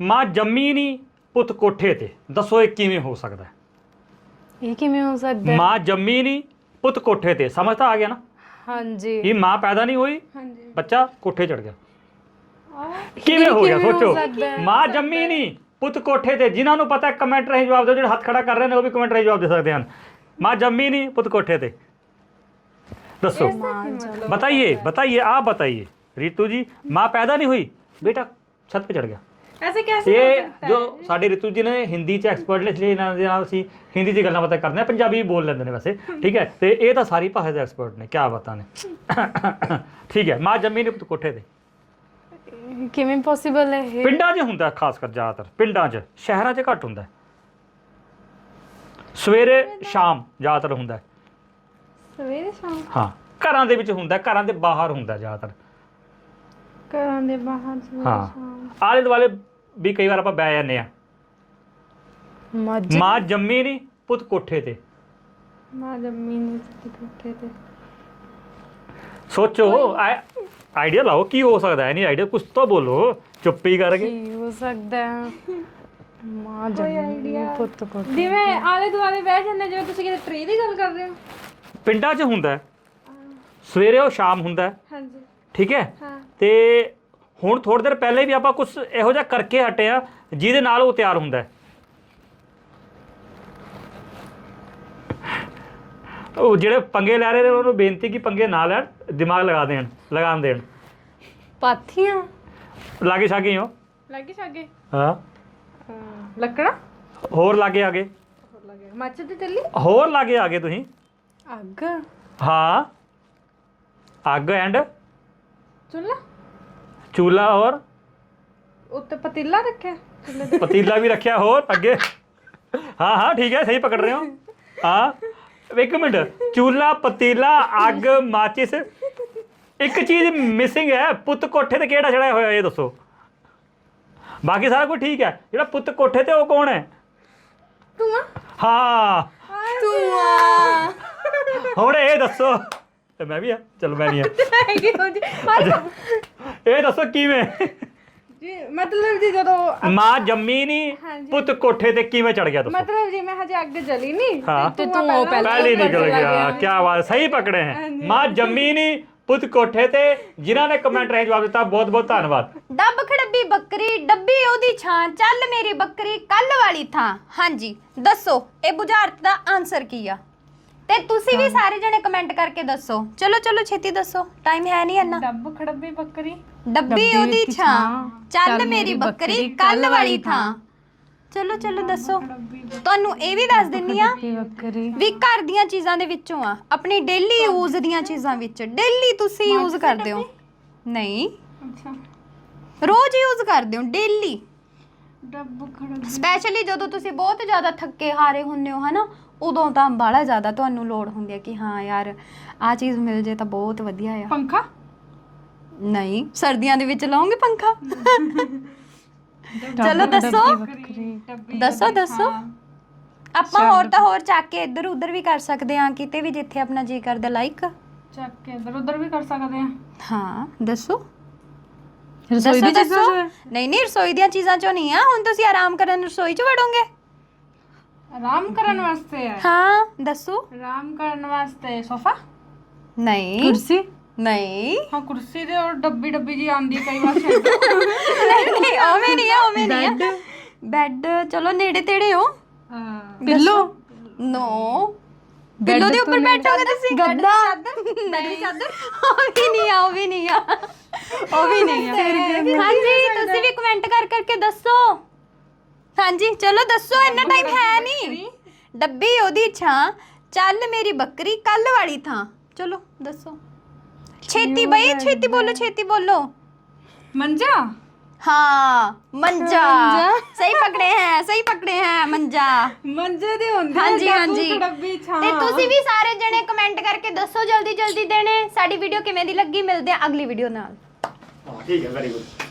ਮਾਂ ਜੰਮੀ ਨਹੀਂ ਪੁੱਤ ਕੋਠੇ ਤੇ ਦੱਸੋ ਇਹ ਕਿਵੇਂ ਹੋ ਸਕਦਾ ਹੈ ਇਹ ਕਿਵੇਂ ਹੋ ਸਕਦਾ ਹੈ? ਮਾਂ ਜੰਮੀ ਨਹੀਂ ਪੁੱਤ ਕੋਠੇ ਤੇ ਸਮਝ ਤਾਂ ਆ ਗਿਆ ਨਾ ਹਾਂਜੀ ਇਹ ਮਾਂ ਪੈਦਾ ਨਹੀਂ ਹੋਈ ਹਾਂਜੀ ਬੱਚਾ ਕੋਠੇ ਚੜ ਗਿਆ ਕਿਵੇਂ ਇਹ ਹੋ ਗਿਆ ਕਿਵੇਂ ਹੋ ਸੋਚੋ ਸਕਦਾ ਹੈ? ਮਾਂ ਜੰਮੀ ਨਹੀਂ ਪੁੱਤ ਕੋਠੇ ਤੇ ਜਿਨ੍ਹਾਂ ਨੂੰ ਪਤਾ ਕਮੈਂਟ ਰਾਹੀਂ ਜਵਾਬ ਦਿਓ ਜਿਹੜੇ ਹੱਥ ਖੜਾ ਕਰ ਰਹੇ ਨੇ ਉਹ ਵੀ ਕਮੈਂਟ ਰਾਹੀਂ ਜਵਾਬ ਦੇ ਸਕਦੇ ਹਨ ਮਾਂ ਜੰਮੀ ਨਹੀਂ ਪੁੱਤ ਕੋਠੇ ਤੇ ਦੱਸੋ बताइए बताइए आप बताइए रितु जी माँ पैदा नहीं हुई बेटा छत पे चढ़ गया ਐਸੇ ਕੈਸੇ ਇਹ ਜੋ ਸਾਡੇ ਰਿਤੂ ਜੀ ਨੇ ਹਿੰਦੀ ਚ ਐਕਸਪਰਟ ਨੇ ਇਸ ਲਈ ਇਹਨਾਂ ਦੇ ਨਾਲ ਅਸੀਂ ਹਿੰਦੀ 'ਚ ਗੱਲਾਂ ਬਾਤਾਂ ਕਰਦੇ ਹਾਂ ਪੰਜਾਬੀ ਵੀ ਬੋਲ ਲੈਂਦੇ ਨੇ ਵੈਸੇ ਠੀਕ ਹੈ? ਤੇ ਇਹ ਤਾਂ ਸਾਰੀ ਭਾਸ਼ਾ ਦੇ ਐਕਸਪਰਟ ਨੇ ਕੀ ਬਤਾ ਨੇ। ਠੀਕ ਹੈ ਮਾਂ ਜੰਮੀ ਨੇ ਕੋਠੇ ਤੇ। ਕਿਵੇਂ ਪੋਸੀਬਲ ਹੈ ਇਹ? ਪਿੰਡਾਂ 'ਚ ਹੁੰਦਾ ਖਾਸ ਕਰ ਜ਼ਿਆਦਾਤਰ ਪਿੰਡਾਂ 'ਚ ਸ਼ਹਿਰਾਂ 'ਚ ਘੱਟ ਹੁੰਦਾ। ਹੈ। ਸਵੇਰੇ ਸ਼ਾਮ ਜ਼ਿਆਦਾਤਰ ਹੁੰਦਾ। ਹੈ। ਸਵੇਰੇ ਸ਼ਾਮ? ਹਾਂ ਘਰਾਂ ਦੇ ਵਿੱਚ ਹੁੰਦਾ ਹੈ, ਘਰਾਂ ਦੇ ਬਾਹਰ ਹੁੰਦਾ ਹੈ ਜ਼ਿਆਦਾਤਰ। ਘਰਾਂ ਦੇ ਬਾਹਰ ਸਵੇਰੇ ਹਾਂ। ਸ਼ਾਮ। ਆਲੇ ਦੁਆਲੇ ਵੀ ਕਈ ਵਾਰ ਆਪਾਂ ਬਹਿ ਜਾਂਦੇ ਆ। ਮੱਝ ਮਾਂ ਜੰਮੀ ਨਹੀਂ ਪੁੱਤ ਕੋਠੇ ਤੇ। ਮਾਂ ਜੰਮੀ ਨਹੀਂ ਕੋਠੇ ਤੇ। ਸੋਚੋ ਆਈਡੀਆ ਲਾਓ ਕੀ ਹੋ ਸਕਦਾ ਹੈ ਨਹੀਂ ਆਈਡੀਆ ਕੁਝ ਤਾਂ ਬੋਲੋ ਚੁੱਪ ਹੀ ਕਰਕੇ। ਕੀ ਹੋ ਸਕਦਾ ਹੈ? ਮਾਂ ਜੰਮੀ ਪੁੱਤ ਕੋਲ ਜਿਵੇਂ ਆਲੇ ਦੁਆਲੇ ਬਹਿ ਜਾਂਦੇ ਜਿਵੇਂ ਤੁਸੀਂ ਕਿਤੇ ਟ੍ਰੀ ਦੀ ਗੱਲ ਕਰ ਰਹੇ ਹੋ। ਪਿੰਡਾਂ 'ਚ ਹੁੰਦਾ ਹੈ। ਸਵੇਰੇ ਉਹ ਸ਼ਾਮ ਹੁੰਦਾ ਹੈ, ਹਾਂਜੀ। ਠੀਕ ਹੈ? ਹਾਂ। ਤੇ ਹੁਣ ਥੋੜੀ ਦੇਰ ਪਹਿਲੇ ਵੀ ਆਪਾਂ ਕੁਝ ਇਹੋ ਜਿਹਾ ਕਰਕੇ ਹਟੇ ਆ ਜਿਹਦੇ ਨਾਲ ਉਹ ਤਿਆਰ ਹੁੰਦਾ। ਉਹ ਜਿਹੜੇ ਪੰਗੇ ਲੈ ਰਹੇ ਨੇ ਉਹਨਾਂ ਨੂੰ ਬੇਨਤੀ ਕਿ ਪੰਗੇ ਨਾ ਲੈਣ ਦਿਮਾਗ ਲਗਾ ਦੇਣ ਲਗਾਉਣ ਦੇਣ। ਪਾਥੀਆਂ? ਲਾਗੇ ਛਾਗੇ ਹੋ ਲੱਗੀ ਛਾਗੇ? ਹਾਂ। ਲੱਕੜਾ? ਹੋਰ ਲਾਗੇ ਆਗੇ। ਮੱਚ ਦੀ ਚੱਲੀ ਹੋਰ ਲਾਗੇ ਆਗੇ ਤੁਸੀਂ। ਅੱਗ? ਹਾਂ। ਅੱਗ ਐਂਡ? ਚੁੱਲ੍ਹਾ? ਚੂਲਾ ਹੋਰ? ਉੱਤੇ ਪਤੀਲਾ ਰੱਖਿਆ। ਤੇ ਪਤੀਲਾ ਵੀ ਰੱਖਿਆ ਹੋਰ ਅੱਗੇ? ਹਾਂ ਹਾਂ ਠੀਕ ਹੈ ਸਹੀ ਪਕੜ ਰਹੇ ਹੋ। ਹਾਂ ਇੱਕ ਮਿੰਟ। ਚੂਲਾ ਪਤੀਲਾ ਅੱਗ ਮਾਚਿਸ। ਇੱਕ ਚੀਜ਼ ਮਿਸਿੰਗ ਹੈ ਪੁੱਤ ਕੋਠੇ ਤੇ ਕਿਹੜਾ ਚੜਾਇਆ ਹੋਇਆ ਇਹ ਦੱਸੋ। ਬਾਕੀ ਸਾਰਾ ਕੁਝ ਠੀਕ ਹੈ। ਜਿਹੜਾ ਪੁੱਤ ਕੋਠੇ ਤੇ ਉਹ ਕੌਣ ਹੈ? ਧੂਆਂ। ਹਾਂ। ਧੂਆਂ। ਹੁਣ ਇਹ ਦੱਸੋ। ਤੇ ਮੈਂ ਵੀ ਆ। ਚਲ ਮੈਂ ਨਹੀਂ ਆ। ਇਹ ਦੱਸੋ ਕਿਵੇਂ? ਜੀ ਮਤਲਬ ਜੀ ਜਦੋਂ ਮਾਂ ਜੰਮੀ ਨਹੀਂ ਪੁੱਤ ਕੋਠੇ ਤੇ ਕਿਵੇਂ ਚੜ ਗਿਆ ਦੱਸੋ? ਮਤਲਬ ਜੀ ਮੈਂ ਹਜੇ ਅੱਗ ਜਲੀ ਨਹੀਂ ਤੇ ਤੂੰ ਉਹ ਪਹਿਲਾਂ- ਨਿਕਲ ਗਿਆ। ਕੀ ਬਾਤ ਸਹੀ ਪਕੜੇ ਹੈ। ਮਾਂ ਜੰਮੀ ਨਹੀਂ ਪੁੱਤ ਕੋਠੇ ਤੇ। ਜਿਨ੍ਹਾਂ ਨੇ ਕਮੈਂਟ ਰਾਹੀਂ ਜਵਾਬ ਦਿੱਤਾ ਬਹੁਤ ਬਹੁਤ ਧੰਨਵਾਦ। ਦੱਬ ਖੜੱਬੀ ਬੱਕਰੀ ਡੱਬੀ ਉਹਦੀ ਛਾਂ ਚੱਲ ਮੇਰੀ ਬੱਕਰੀ ਕੱਲ ਵਾਲੀ ਥਾਂ। ਹਾਂਜੀ ਦੱਸੋ ਇਹ ਬੁਝਾਰਤ ਦਾ ਆਨਸਰ ਕੀ ਆ? ਤੇ ਤੁਸੀਂ ਵੀ ਸਾਰੇ ਜਣੇ ਕਮੈਂਟ ਕਰਕੇ ਦੱਸੋ। ਚਲੋ ਚਲੋ ਛੇਤੀ ਦੱਸੋ। ਟਾਈਮ ਹੈ ਨਹੀਂ ਇੰਨਾ। ਡੱਬ ਖੜੱਬੀ ਬੱਕਰੀ। ਡੱਬੀ ਉਹਦੀ ਛਾਂ। ਚੱਲ ਮੇਰੀ ਬੱਕਰੀ ਕੱਲ ਵਾਲੀ ਥਾਂ। ਚਲੋ ਚਲੋ ਦੱਸੋ। ਤੁਹਾਨੂੰ ਇਹ ਵੀ ਦੱਸ ਦਿੰਨੀ ਆ ਬੱਕਰੀ। ਵੀ ਘਰ ਦੀਆਂ ਚੀਜ਼ਾਂ ਦੇ ਵਿੱਚੋਂ ਆ। ਆਪਣੀ ਡੇਲੀ ਯੂਜ਼ ਦੀਆਂ ਚੀਜ਼ਾਂ। ਵਿੱਚ। ਡੇਲੀ ਤੁਸੀਂ ਯੂਜ਼ ਕਰਦੇ ਹੋ। ਨਹੀਂ। ਅੱਛਾ। ਰੋਜ਼ ਯੂਜ਼ ਕਰਦੇ ਹੋ ਡੇਲੀ ਡੱਬ ਖੜੱਬੀ। ਸਪੈਸ਼ਲੀ ਜਦੋਂ ਤੁਸੀਂ ਬਹੁਤ ਜ਼ਿਆਦਾ ਥੱਕੇ ਹਾਰੇ ਹੁੰਦੇ ਹੋ ਹਨਾ? ਉਦੋਂ ਤਾਂ ਬਾਹਲਾ ਜ਼ਿਆਦਾ ਤੁਹਾਨੂੰ ਲੋੜ ਹੁੰਦੀ ਹੈ ਕਿ ਹਾਂ ਯਾਰ ਆ ਚੀਜ਼ ਮਿਲ ਜੇ ਤਾਂ ਬਹੁਤ ਵਧੀਆ ਆ। ਪੰਖਾ? ਨਹੀਂ ਸਰਦੀਆਂ ਦੇ ਵਿੱਚ ਲਾਉਂਗੇ ਪੰਖਾ? ਚਲੋ ਦੱਸੋ। ਦੱਸੋ ਦੱਸੋ। ਆਪਾਂ ਹੋਰ ਤਾਂ ਹੋਰ ਚੱਕ ਕੇ ਇੱਧਰ ਉੱਧਰ ਵੀ ਕਰ ਸਕਦੇ ਹਾਂ ਕਿਤੇ ਵੀ ਜਿੱਥੇ ਆਪਣਾ ਜੀ ਕਰਦਾ ਲਾਈਕ ਚੱਕ ਕੇ ਇਧਰ ਉਧਰ ਵੀ ਕਰ ਸਕਦੇ ਆ ਹਾਂ ਦੱਸੋ। ਰਸੋਈ ਦੀ ਚੀਜ਼ਾਂ ਨਹੀਂ ਨਹੀਂ ਰਸੋਈ ਦੀਆਂ ਚੀਜ਼ਾਂ ਚੋਂ ਨਹੀਂ ਆ ਹੁਣ ਤੁਸੀਂ ਆਰਾਮ ਕਰਨ ਰਸੋਈ 'ਚ ਵੜੋਗੇ। ਆਰਾਮ ਕਰਨ ਵਾਸਤੇ ਹੈ ਹਾਂ ਦੱਸੋ ਆਰਾਮ ਕਰਨ ਵਾਸਤੇ ਸੋਫਾ ਨਹੀਂ ਕੁਰਸੀ ਨਹੀਂ ਹਾਂ ਕੁਰਸੀ ਦੇ ਔਰ ਡੱਬੀ ਡੱਬੀ ਜੀ ਆਂਦੀ ਕਈ ਵਾਰ ਛੱਡ ਨਹੀਂ ਨਹੀਂ ਓਵੇਂ ਨਹੀਂ ਆ ਓਵੇਂ ਨਹੀਂ ਆ ਬੈੱਡ ਚਲੋ ਨੇੜੇ ਤੇੜੇ ਹੋ ਹਾਂ ਪਿੱਲੋ ਨੋ ਪਿੱਲੋ ਦੇ ਉੱਪਰ ਬੈਠੋਗੇ ਤੁਸੀਂ ਗੱਦਾ ਨਹੀਂ ਚਾਦਰ ਉਹ ਵੀ ਨਹੀਂ ਆ ਉਹ ਵੀ ਨਹੀਂ ਆ ਉਹ ਵੀ ਨਹੀਂ ਆ ਹਾਂਜੀ ਤੁਸੀਂ ਵੀ ਕਮੈਂਟ ਕਰ ਕਰਕੇ ਦੱਸੋ ਹਾਂਜੀ ਚਲੋ ਦੱਸੋ ਇੰਨਾ ਟਾਈਮ ਹੈ ਨਹੀਂ। ਡੱਬੀ ਉਹਦੀ ਛਾਂ ਚੱਲ ਮੇਰੀ ਬੱਕਰੀ ਕੱਲ ਵਾਲੀ ਥਾਂ। ਚਲੋ ਦੱਸੋ। ਛੇਤੀ ਬਈ ਛੇਤੀ ਬੋਲੋ ਛੇਤੀ ਬੋਲੋ। ਮੰਜਾ? ਹਾਂ ਮੰਜਾ। ਸਹੀ ਪਕੜੇ ਹੈ ਸਹੀ ਪਕੜੇ ਹੈ ਮੰਜਾ। ਮੰਜੇ ਦੇ ਹੁੰਦੇ ਹਾਂਜੀ ਹਾਂਜੀ। ਡੱਬੀ ਛਾਂ। ਤੇ ਤੁਸੀਂ ਵੀ ਸਾਰੇ ਜਣੇ ਕਮੈਂਟ ਕਰਕੇ ਦੱਸੋ ਜਲਦੀ ਜਲਦੀ ਦੇਣੇ। ਸਾਡੀ ਵੀਡੀਓ ਕਿਵੇਂ ਦੀ ਲੱਗੀ? ਮਿਲਦੇ ਆ ਅਗਲੀ ਵੀਡੀਓ ਨਾਲ। ਹਾਂ ਠੀਕ ਹੈ ਵੈਰੀ ਗੁੱਡ